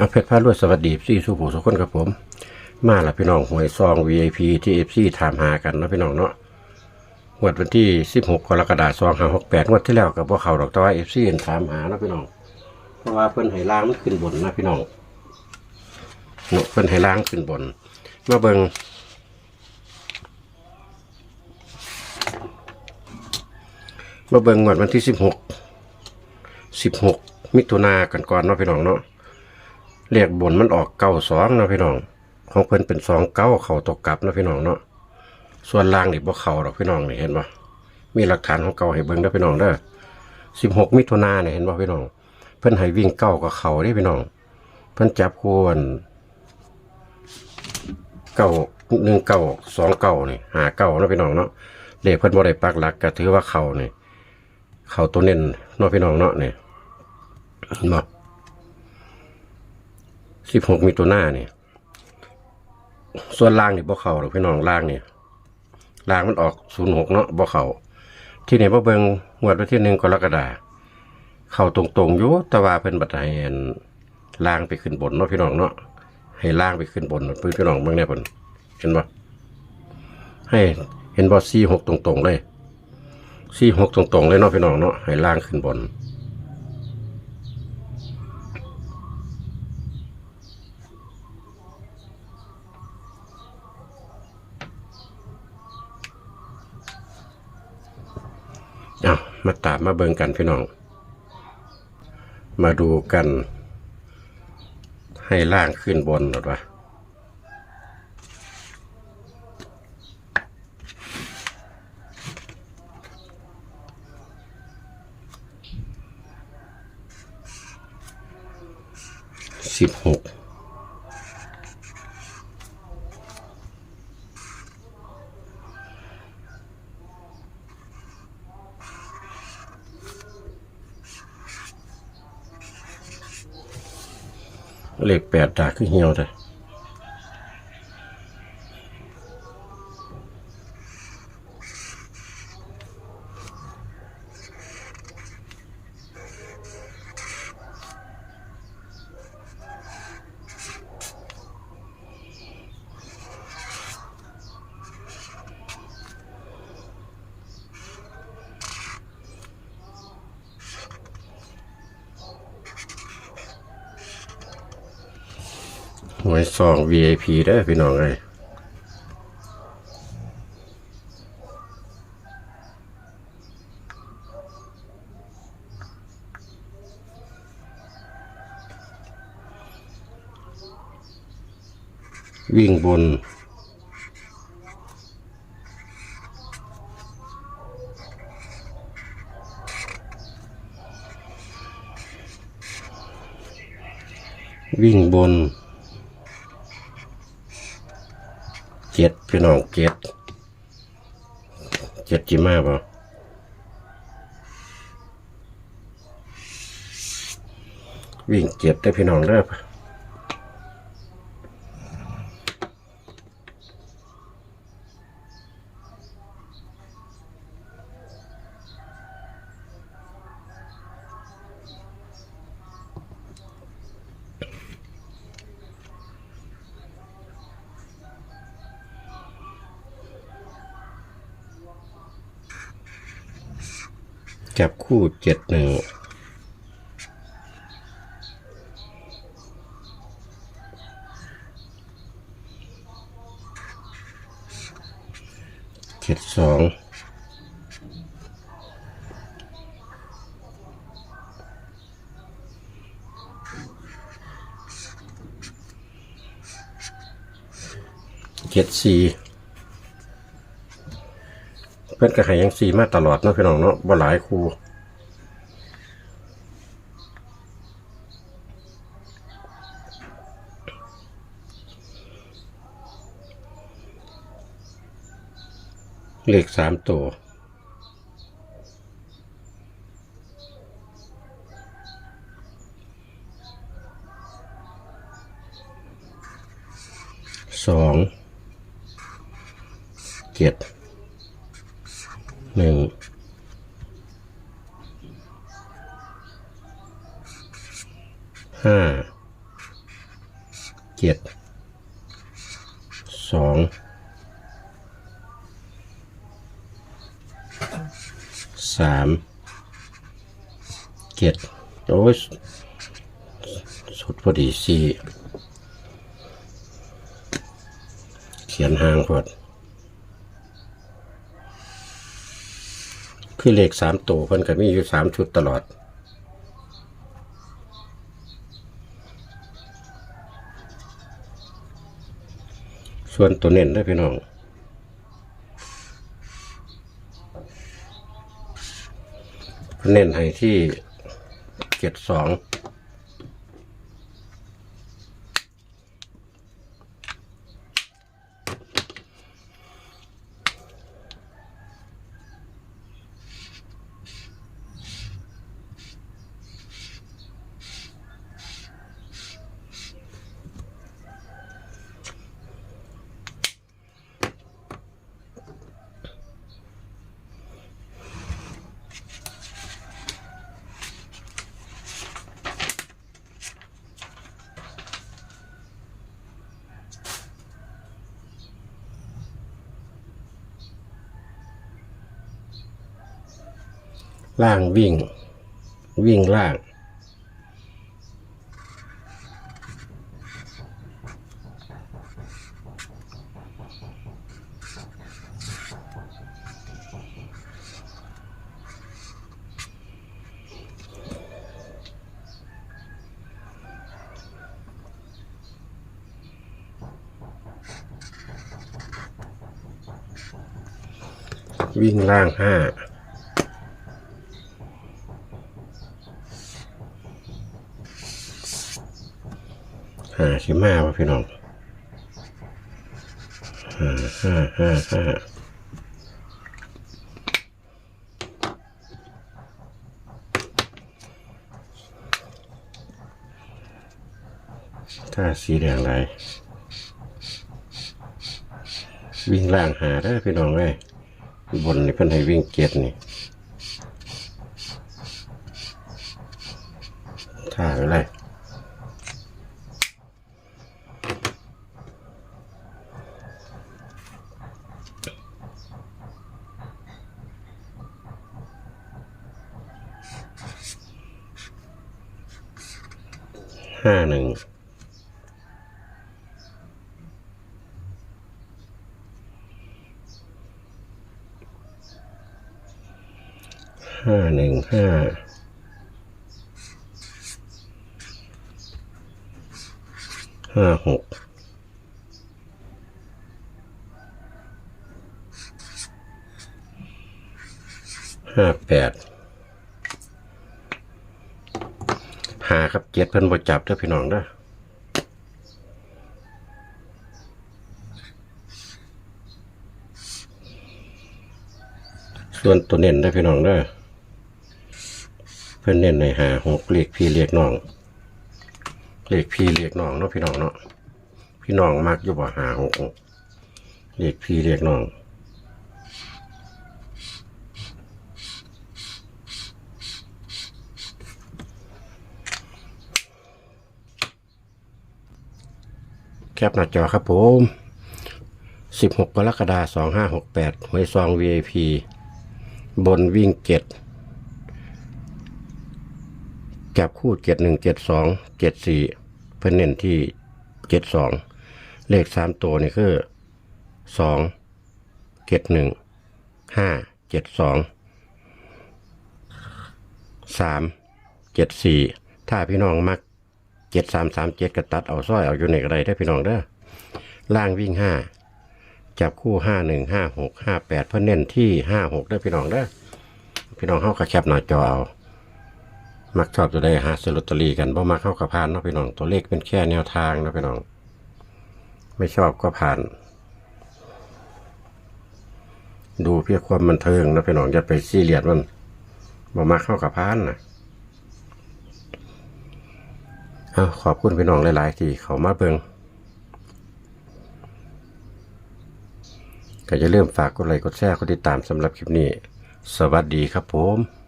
อาเพชรพารวดสวัสดีซี่สุผู้สุคนครับผม มาละพี่น้องหวยซอง VIP ที่เอฟซีถามหากันนะพี่น้องเนาะงวดวันที่ 16 กรกฎาคม2568งวดที่แล้วกับพวกเขาดอกแต่ว่าเอฟซีถามหานะพี่น้อง เพราะว่าเพิ่นให้ล้างมันขึ้นบนนะพี่น้องเนาะเพิ่นให้ล้างขึ้นบน มาเบิงมาเบิงงวดวันที่ 16 16 มิถุนากันก่อนเนาะพี่น้องเนาะ เรียกบนมันออกเก้าสองนะพี่น้อง ของเพิ่นเป็นสองเก้าเข่าตกกลับนะพี่น้องเนาะส่วนล่างนี่บ่เข่าดอกพี่น้องนี่เห็นปะมีหลักฐานของเก่าให้เบิ่งเด้พี่น้องเด้อสิบหกมิถุนาเนี่ยเห็นปะพี่น้อง เพิ่นให้วิ่งเก้ากับเข่าเด้พี่น้อง เพิ่นจับคู่อันเก้าหนึ่งเก้าสองเก้านี่หาเก้านะพี่น้องเนาะเลขเพิ่นบ่ได้ปักหลักก็ถือว่าเข่านี่เข่าตัวเน้นเนาะพี่น้องเนาะนี่เห็นบ่ สิบหกมีตัวหน้าเนี่ยส่วนล่างเนี่ยบ่เข่าหรอกพี่น้องล่างเนี่ยล่างมันออกศูนย์หกเนาะบ่เข่าที่นี่บ่เบิงงวดวันที่หนึ่งกรกฎาเข้าตรงๆอยู่แต่ว่าเพิ่นบัดให้อันล่างไปขึ้นบนเนาะพี่น้องเนาะให้ล่างไปขึ้นบนเพิ่นพี่น้องเบิ่งแน่เพิ่นเห็นบ่ให้เห็นบ่สี่หกตรงๆเลยสี่หกตรงๆเลยเนาะพี่น้องเนาะให้ล่างขึ้นบน เอามาตามมาเบิงกันพี่น้อง มาดูกัน ให้ล่างขึ้นบนหรอวะสิบหก เลขแปดดาคือเหี่ยวเลย วยซอง VIP ได้พี่น้องเอ้ยวิ่งบน วิ่งบน เจ็ด พี่น้องเจ็ดเจ็ดจีมาป่ะวิ่งเจ็ดได้พี่น้องเด้อ จับคู่เจ็ดหนึ่งเจ็ดสองเจ็ดสี่ เพื่อนก็ให้ยังสี่มาตลอดเนาะพี่น้องเนาะบ่หลายครูเลขสามตัวสองเจ็ด หนึ่งห้าเจ็ดสองสามเจ็ดโอ้ยสุดพอดีสี่เขียนห่างพอด คือเลขสามตัวเพิ่นก็มีอยู่สามชุดตลอด ส่วนตัวเน้นได้พี่น้องเน้นให้ที่เจ็ดสอง ล่างวิ่ง วิ่งล่าง วิ่งล่างห้าาสิบห้าวะพี่น้องห้าห้าห้าห้าถ้าสีแดงไรวิ่งล่างหาได้พี่น้องเอ้ยบนนี่เพิ่นให้วิ่งเจ็ดนี่ท่าไปเลย ห้าหนึ่ง ห้าหนึ่งห้าห้าหกห้าแปดหาครับเจ็ดเพิ่นบ่จับเด้อพี่น้องเด้อส่วนตัวเน้นเด้พี่น้องเด้อ เพิ่นเน้นในหาหกเลขพี่เลขน้อง เลขพี่เลขน้องเนาะพี่น้องเนาะพี่น้องมักอยู่บ่หาหกเลขพี่เลขน้องแคปหน้าจอครับผม 16 กรกฎาคม 2568 หวยซอง VIP บนวิ่งเจ็ด จับคู่71 72 74เจ็ดสองเจ็ดสี่เพื่อเน้นที่72เลข3ตัวนี่คือ2 71 5 72 3 74ถ้าพี่น้องมักเจ็ดสามสามเจ็ดกระตัดเอาสร้อยเอาอยู่ในกระไดได้พี่น้องเด้อล่างวิ่งห้าจับคู่ห้าหนึ่งห้าหกห้าแปดเพื่อเน้นที่ห้าหกได้พี่น้องเด้อพี่น้องเข้ากระแคบหน้าจอเอา มักชอบจะได้หาซื้อลอตเตอรี่กันบ่มักเข้ากระพานเนาะพี่น้องตัวเลขเป็นแค่แนวทางเนาะพี่น้อง ไม่ชอบก็ผ่าน ดูเพื่อความบันเทิงนะพี่น้องอย่าไปซีเรียสมันบ่มักเข้ากระพานนะอ้าขอบคุณพี่น้องหลาย ๆ ที่เขามาเบิงก็จะเริ่าลืมฝากกดไลค์กดแชร์กดติดตามสำหรับคลิปนี้ สวัสดีครับผม